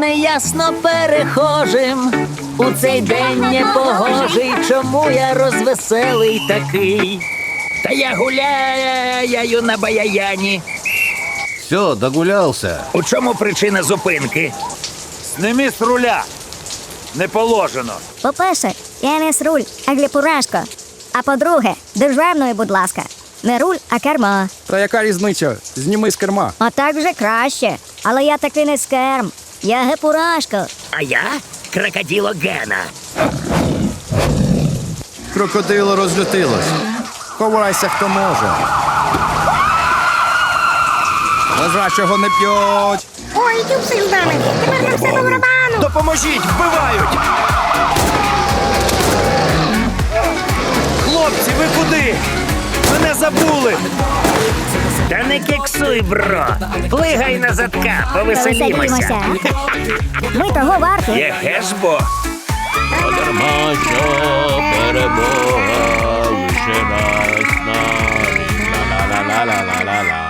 неясно перехожим. У цей день непогожий, чому я розвеселий такий? Та я гуляю на баяяні. Все, догулявся. У чому причина зупинки? Сними з руля. Не положено. По-перше, я не з руль, а гліпурашко. А по-друге, державною, будь ласка. Не руль, а кермо. Та яка різниця? Зніми з керма. А так вже краще. Але я таки не з керм. Я гепурашко. А я крокоділо Гена. Крокодило розлютилось. Ховайся, хто може. Лежачого не п'ють. Ой, тюпси з нами. Тепер нам все по барабану. Допоможіть, вбивають! Хлопці, ви куди? Мене забули! Та не кексуй, бро. Плигай на задка, повеселімося. Ми того варті. Є гешбо. Подормачо перебога, ще раз на ла ла ла ла ла ла